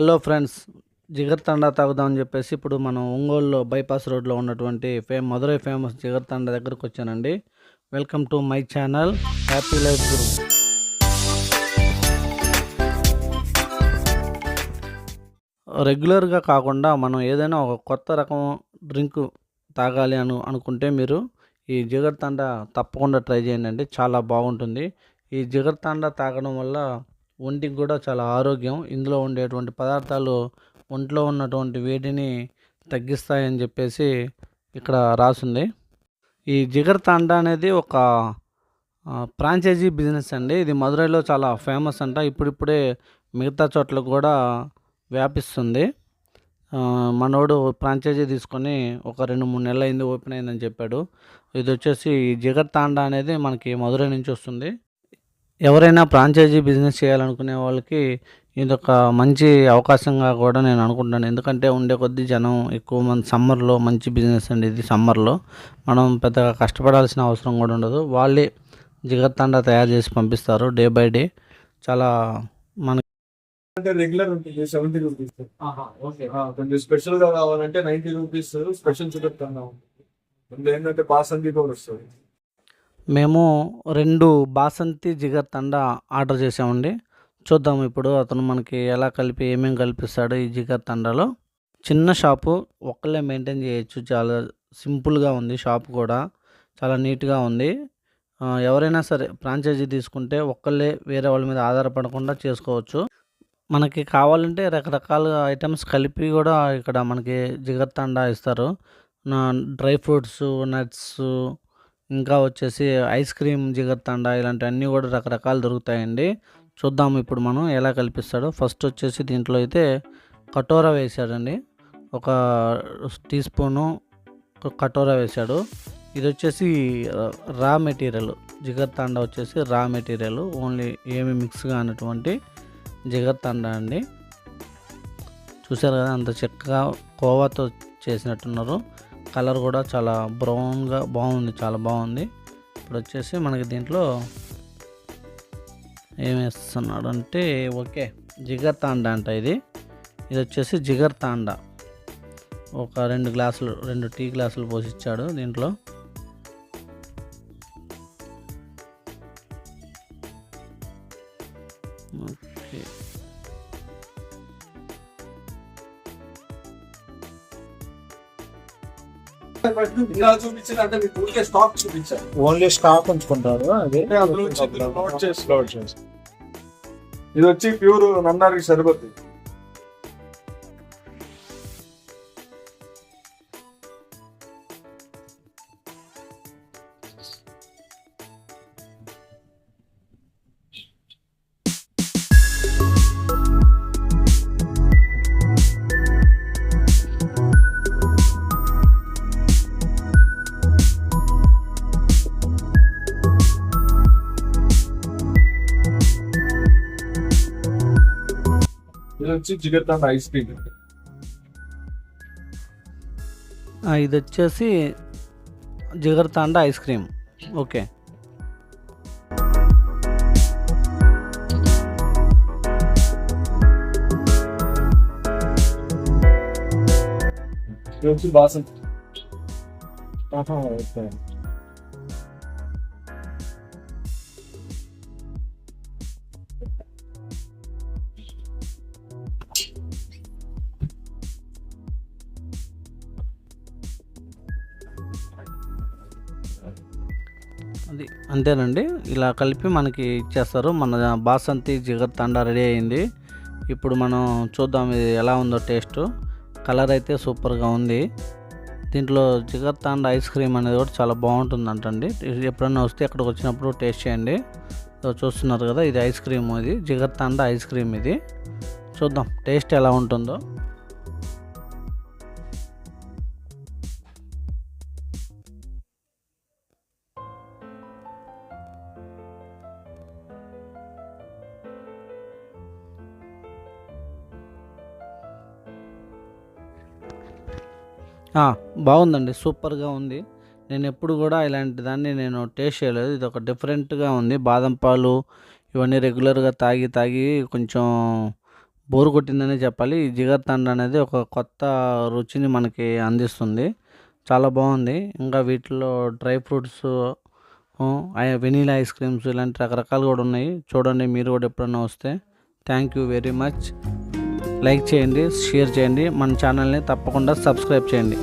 Hello friends Jigar తండా తాగుదామని చెప్పేసి ఇప్పుడు మనం ఒంగోలులో బైపాస్ రోడ్లో ఉన్నటువంటి ఫేమ్ మధురై ఫేమస్ జిగర్ తండా దగ్గరకు వచ్చానండి. Welcome to my channel happy life గురు. రెగ్యులర్గా కాకుండా మనం ఏదైనా ఒక కొత్త రకం డ్రింక్ తాగాలి అను అనుకుంటే మీరు ఈ జిగర్ తండా తప్పకుండా ట్రై చేయండి చాలా బాగుంటుంది. ఈ జిగర్ తండా తాగడం వల్ల ఒంటికి కూడా చాలా ఆరోగ్యం. ఇందులో ఉండేటువంటి పదార్థాలు ఒంట్లో ఉన్నటువంటి వేడిని తగ్గిస్తాయని చెప్పేసి ఇక్కడ రాసుంది. ఈ జిగర్ తాండా అనేది ఒక ఫ్రాంచైజీ బిజినెస్ అండి. ఇది మదురైలో చాలా ఫేమస్ అంట. ఇప్పుడిప్పుడే మిగతా చోట్ల కూడా వ్యాపిస్తుంది. మనోడు ఫ్రాంచైజీ తీసుకొని ఒక రెండు మూడు నెలలు అయింది ఓపెన్ అయిందని చెప్పాడు. ఇది వచ్చేసి జిగర్ తాండా అనేది మనకి మధురై నుంచి వస్తుంది. ఎవరైనా ఫ్రాంచైజీ బిజినెస్ చేయాలనుకునే వాళ్ళకి ఇది ఒక మంచి అవకాశంగా కూడా నేను అనుకుంటాను ఎందుకంటే ఉండే కొద్దీ జనం ఎక్కువ మంది సమ్మర్లో మంచి బిజినెస్ అండి ఇది సమ్మర్లో. మనం పెద్దగా కష్టపడాల్సిన అవసరం కూడా ఉండదు. వాళ్ళే జిగర్ తాండా తయారు చేసి పంపిస్తారు డే బై డే. చాలా మన అంటే రెగ్యులర్ ఉంటుంది సెవెంటీ రూపీస్ కొంచెం స్పెషల్గా కావాలంటే నైన్టీ రూపీస్ స్పెషల్ చూపెడతాను ముందు ఏంటంటే బాసంతి కూడా వస్తుంది. మేము రెండు బాసంతి జిగర్ తండా ఆర్డర్ చేసామండి చూద్దాం ఇప్పుడు అతను మనకి ఎలా కలిపి ఏమేమి కల్పిస్తాడు ఈ జిగర్ తండాలో. చిన్న షాపు ఒక్కళ్ళే మెయింటైన్ చేయొచ్చు. చాలా సింపుల్గా ఉంది షాప్ కూడా. చాలా నీట్గా ఉంది. ఎవరైనా సరే ఫ్రాంచైజీ తీసుకుంటే ఒక్కళ్ళే వేరే వాళ్ళ మీద ఆధారపడకుండా చేసుకోవచ్చు. మనకి కావాలంటే రకరకాల ఐటమ్స్ కలిపి కూడా ఇక్కడ మనకి జిగర్ తండా ఇస్తారు. డ్రై ఫ్రూట్స్ నట్స్ ఇంకా వచ్చేసి ఐస్ క్రీమ్ జిగర్తండ ఇలాంటివన్నీ కూడా రకరకాలు దొరుకుతాయండి. చూద్దాం ఇప్పుడు మనం ఎలా కల్పిస్తాడో. ఫస్ట్ వచ్చేసి దీంట్లో అయితే కటోరా వేసాడండి ఒక టీ స్పూను ఒక కటోరా వేశాడు. ఇది వచ్చేసి రా మెటీరియల్. జిగర్తాండ వచ్చేసి రా మెటీరియల్. ఓన్లీ ఏమి మిక్స్ కానటువంటి జిగర్తాండ అండి. చూసారు కదా అంత చక్కగా కోవాతో చేసినట్టున్నారు. కలర్ కూడా చాలా బ్రౌన్గా బాగుంది చాలా బాగుంది. ఇప్పుడు వచ్చేసి మనకి దీంట్లో ఏమేస్తున్నాడు అంటే ఓకే జిగర్ తాండా అంట ఇది. ఇది వచ్చేసి జిగర్ తాండా. ఒక రెండు గ్లాసులు రెండు టీ గ్లాసులు పోసిచ్చాడు దీంట్లో. ఓకే. ఇలా చూపించిన అంటే మీకు ఊరికే స్టాక్ చూపించాను ఓన్లీ స్టాక్ ఉంచుకుంటారు అది లోడ్ చేసి లోడ్ చేసి. ఇది వచ్చి ప్యూర్ నన్నారికి సరిపోద్ది. వచ్చి జిగర్తాండ ఐస్ క్రీమ్ ఆ, ఇది వచ్చేసి jigar thanda ice cream okay ఇది వచ్చి బాసంతి అది అంతేనండి. ఇలా కలిపి మనకి ఇచ్చేస్తారు. మన బాసంతి జిగర్ తాండా రెడీ అయింది. ఇప్పుడు మనం చూద్దాం ఇది ఎలా ఉందో టేస్ట్. కలర్ అయితే సూపర్గా ఉంది. దీంట్లో జిగర్ తాండ ఐస్ క్రీమ్ అనేది కూడా చాలా బాగుంటుందంటండి. ఎప్పుడన్నా ఎప్పుడైనా వస్తే అక్కడికి వచ్చినప్పుడు టేస్ట్ చేయండి. చూస్తున్నారు కదా ఇది ఐస్ క్రీమ్ ఇది. జిగర్ తాండ ఐస్ క్రీమ్ ఇది. చూద్దాం టేస్ట్ ఎలా ఉంటుందో. బాగుందండి. సూపర్గా ఉంది. నేను ఎప్పుడు కూడా ఇలాంటి దాన్ని నేను టేస్ట్ చేయలేదు. ఇది ఒక డిఫరెంట్గా ఉంది. బాదం పాలు ఇవన్నీ రెగ్యులర్గా తాగి తాగి కొంచెం బోరు కొట్టిందనే చెప్పాలి. ఈ జిగర్ తండ అనేది ఒక కొత్త రుచిని మనకి అందిస్తుంది. చాలా బాగుంది. ఇంకా వీటిలో dry fruits vanilla ice creams ఇలాంటి రకరకాలు కూడా ఉన్నాయి. చూడండి మీరు కూడా ఎప్పుడన్నా వస్తే. Thank you very much. Like చేయండి షేర్ చేయండి. మన ఛానల్ని తప్పకుండా సబ్స్క్రైబ్ చేయండి.